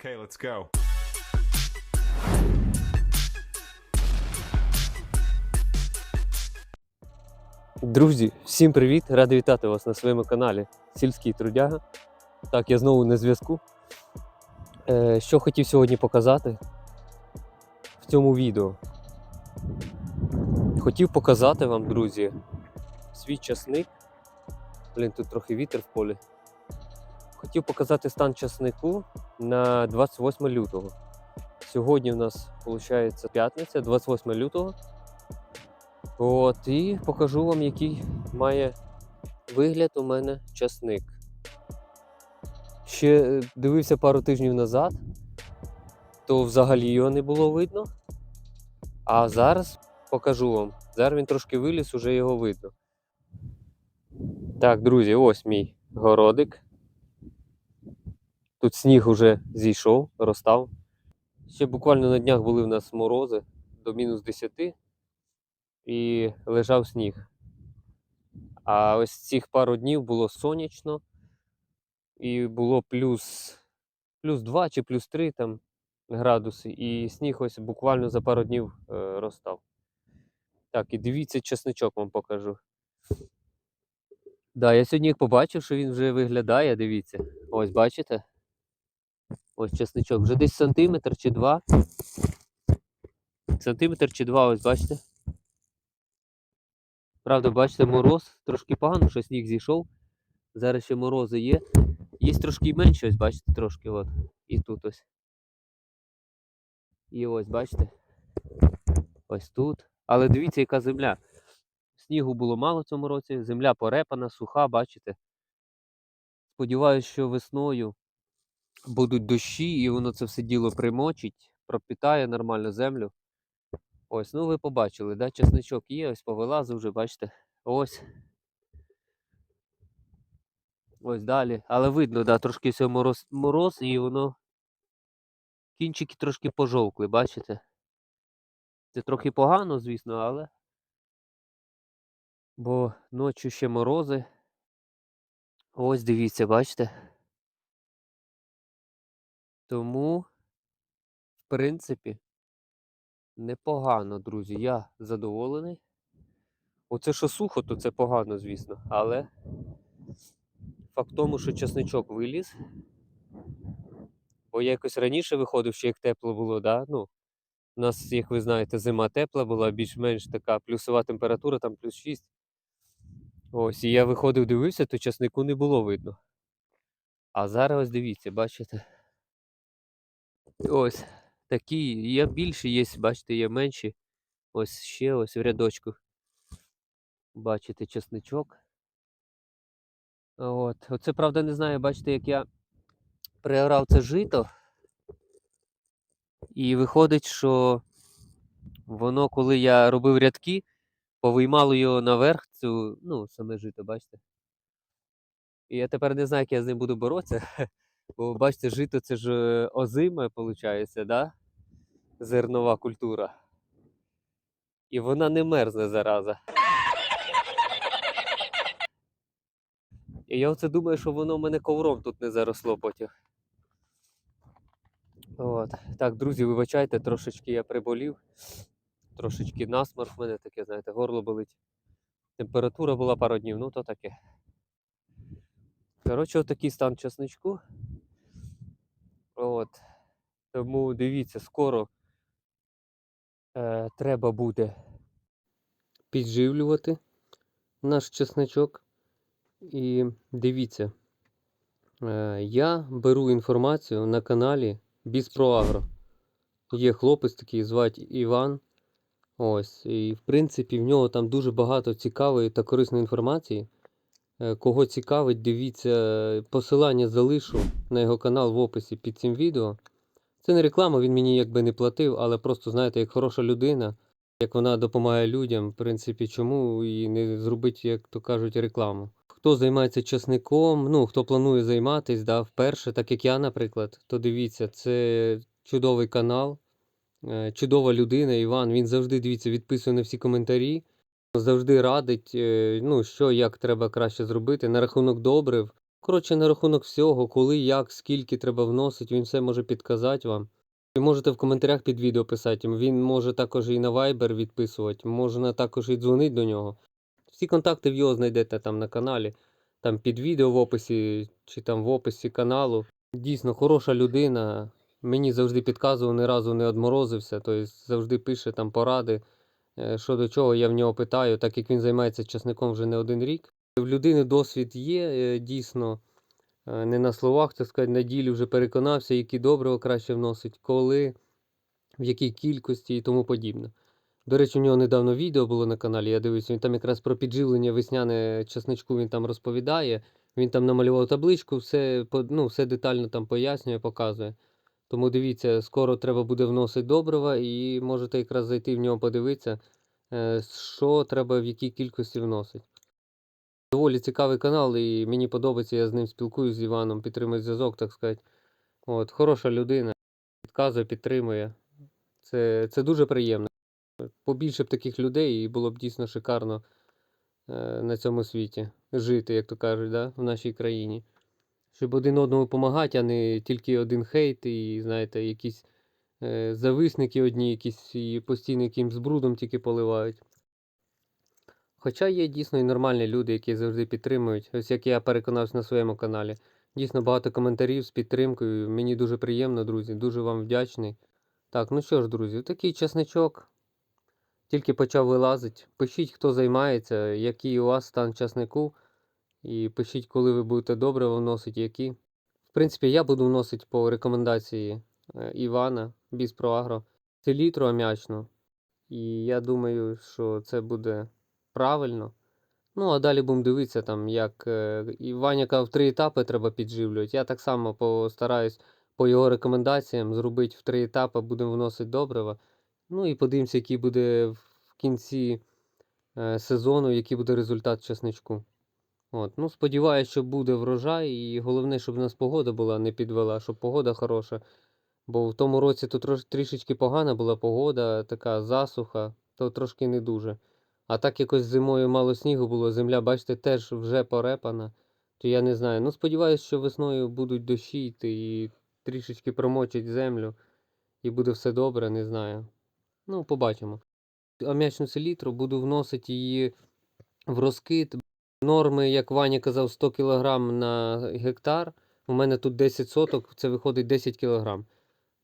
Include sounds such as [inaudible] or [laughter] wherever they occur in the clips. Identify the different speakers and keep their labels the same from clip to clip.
Speaker 1: Okay, let's go.
Speaker 2: Друзі, всім привіт! Радий вітати вас на своєму каналі Сільський Трудяга. Так, я знову на зв'язку. Е, що хотів сьогодні показати в цьому відео? Хотів показати вам, друзі, свій часник. Блін, тут трохи вітер в полі. Хотів показати стан часнику на 28 лютого. Сьогодні у нас виходить п'ятниця, 28 лютого. От, і покажу вам, який має вигляд у мене часник. Ще е, дивився пару тижнів назад, то взагалі його не було видно. А зараз покажу вам. Зараз він трошки виліз, уже його видно. Так, друзі, ось мій городик. Тут сніг уже зійшов, розстав. Ще буквально на днях були в нас морози до мінус 10 і лежав сніг. А ось цих пару днів було сонячно, і було плюс, плюс 2 чи плюс 3 там градуси, і сніг ось буквально за пару днів е, розстав. Так, і дивіться, чесничок вам покажу. Да, я сьогодні побачив, що він вже виглядає, дивіться. Ось бачите? Ось чесничок. Вже десь сантиметр чи два. Сантиметр чи два, ось бачите? Правда, бачите, мороз трошки погано, що сніг зійшов. Зараз ще морози є. Є трошки менше, ось бачите, трошки от. І тут ось. І ось, бачите? Ось тут. Але дивіться, яка земля. Снігу було мало в цьому році, земля порепана, суха, бачите. Сподіваюсь, що весною будуть дощі, і воно це все діло примочить, пропітає нормально землю. Ось, ну ви побачили, да? чесничок є, ось повилазив вже, бачите. Ось. Ось далі. Але видно, да, трошки все мороз, мороз і воно. Кінчики трошки пожовкли, бачите? Це трохи погано, звісно, але. Бо ночі ще морози. Ось дивіться, бачите? Тому, в принципі, непогано, друзі. Я задоволений. Оце що сухо, то це погано, звісно. Але факт тому, що часничок виліз. Бо я якось раніше виходив, ще як тепло було, да? ну, у нас, як ви знаєте, зима тепла була, більш-менш така плюсова температура, там плюс 6. Ось, і я виходив, дивився, то часнику не було видно. А зараз дивіться, бачите? Ось такі, є більші, є, бачите, є менші. Ось ще ось в рядочку. Бачите, чесничок. От. Оце, правда, не знаю, бачите, як я приорав це жито. І виходить, що воно, коли я робив рядки, повиймало його наверх, цю, ну, саме жито, бачите. І я тепер не знаю, як я з ним буду боротися. [laughs] Бо бачите, жито це ж е, озиме, виходить, да? зернова культура. І вона не мерзне зараза. І я оце думаю, що воно в мене ковром тут не заросло потім. От. Так, друзі, вибачайте, трошечки я приболів. Трошечки насморк в мене таке, знаєте, горло болить. Температура була пару днів, ну то таке. Коротше, отакий стан часничку. От. Тому дивіться, скоро е, треба буде підживлювати наш чесничок. І дивіться, е, я беру інформацію на каналі Біспроагро. Є хлопець такий, звати Іван. Ось, і в принципі в нього там дуже багато цікавої та корисної інформації. Е, Кого цікавить, дивіться, посилання залишу на його канал в описі під цим відео. Це не реклама, він мені якби не платив, але просто, знаєте, як хороша людина, як вона допомагає людям, в принципі, чому і не зробити, як то кажуть, рекламу. Хто займається часником, ну хто планує займатися, да, вперше, так як я, наприклад, то дивіться, це чудовий канал, е, чудова людина, Іван. Він завжди дивіться, відписує на всі коментарі, завжди радить, е, ну що як треба краще зробити на рахунок добрив. Коротше, на рахунок всього, коли, як, скільки треба вносити, він все може підказати вам. Ви можете в коментарях під відео писати. Він може також і на Viber відписувати, можна також і дзвонити до нього. Всі контакти в його знайдете там на каналі, там під відео в описі чи там в описі каналу. Дійсно хороша людина. Мені завжди підказував, ні разу не одморозився, тобто завжди пише там поради, що до чого, я в нього питаю, так як він займається часником вже не один рік. В людини досвід є, е, дійсно, е, не на словах, так сказати, на ділі вже переконався, які добрива краще вносить, коли, в якій кількості і тому подібне. До речі, у нього недавно відео було на каналі, я дивився, він там якраз про підживлення весняне часничку він там розповідає. Він там намалював табличку, все, ну, все детально там пояснює, показує. Тому дивіться, скоро треба буде вносити добрива, і можете якраз зайти в нього подивитися, е, що треба в якій кількості вносить. Доволі цікавий канал, і мені подобається, я з ним спілкуюся з Іваном, підтримую зв'язок, так сказати. От, хороша людина, підказує, підтримує. Це, це дуже приємно. Побільше б таких людей, і було б дійсно шикарно е, на цьому світі жити, як то кажуть, да, в нашій країні. Щоб один одному допомагати, а не тільки один хейт і, знаєте, якісь е, зависники одні, якісь і постійно якимсь брудом тільки поливають. Хоча є дійсно і нормальні люди, які завжди підтримують, ось як я переконався на своєму каналі. Дійсно багато коментарів з підтримкою. Мені дуже приємно, друзі, дуже вам вдячний. Так, ну що ж, друзі, такий часничок. Тільки почав вилазити. Пишіть, хто займається, який у вас стан часнику. І пишіть, коли ви будете добре вносити, які. В принципі, я буду вносити по рекомендації е, Івана Біспроагро селітру ам'ячну. І я думаю, що це буде правильно. Ну, а далі будемо дивитися, там, як е, і Ваня казав, три етапи треба підживлювати. Я так само постараюсь по його рекомендаціям зробити в три етапи, будемо вносити добрива. Ну і подивимося, який буде в кінці е, сезону, який буде результат часничку. От. Ну, сподіваюся, що буде врожай, і головне, щоб у нас погода була не підвела, щоб погода хороша. Бо в тому році то трош, трішечки погана була погода, така засуха, то трошки не дуже. А так якось зимою мало снігу було, земля, бачите, теж вже порепана. То я не знаю. Ну, сподіваюся, що весною будуть дощі йти і трішечки промочать землю, і буде все добре, не знаю. Ну, побачимо. Ам'ячну селітру буду вносити її в розкид. Норми, як Ваня казав, 100 кг на гектар. У мене тут 10 соток, це виходить 10 кг.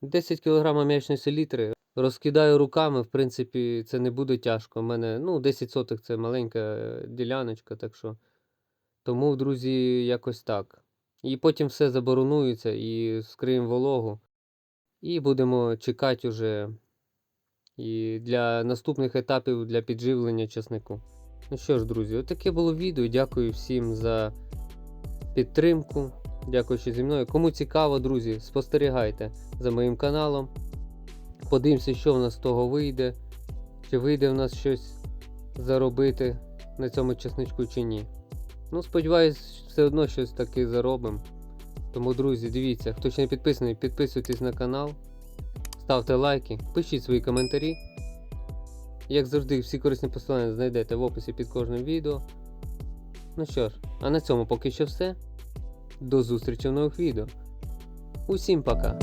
Speaker 2: 10 кг ам'ячної селітри. Розкидаю руками, в принципі, це не буде тяжко. У мене ну, 10 соток це маленька е, діляночка, так що. Тому, друзі, якось так. І потім все заборонується і скриємо вологу. І будемо чекати уже і для наступних етапів для підживлення часнику. Ну що ж, друзі, отаке було відео. Дякую всім за підтримку. Дякую, що зі мною. Кому цікаво, друзі, спостерігайте за моїм каналом. Подивимося, що в нас з того вийде. Чи вийде в нас щось заробити на цьому часничку чи ні. Ну, сподіваюсь, все одно щось таки заробимо. Тому, друзі, дивіться, хто ще не підписаний, підписуйтесь на канал, ставте лайки, пишіть свої коментарі. Як завжди, всі корисні посилання знайдете в описі під кожним відео. Ну що ж, а на цьому поки що все. До зустрічі в нових відео. Усім пока!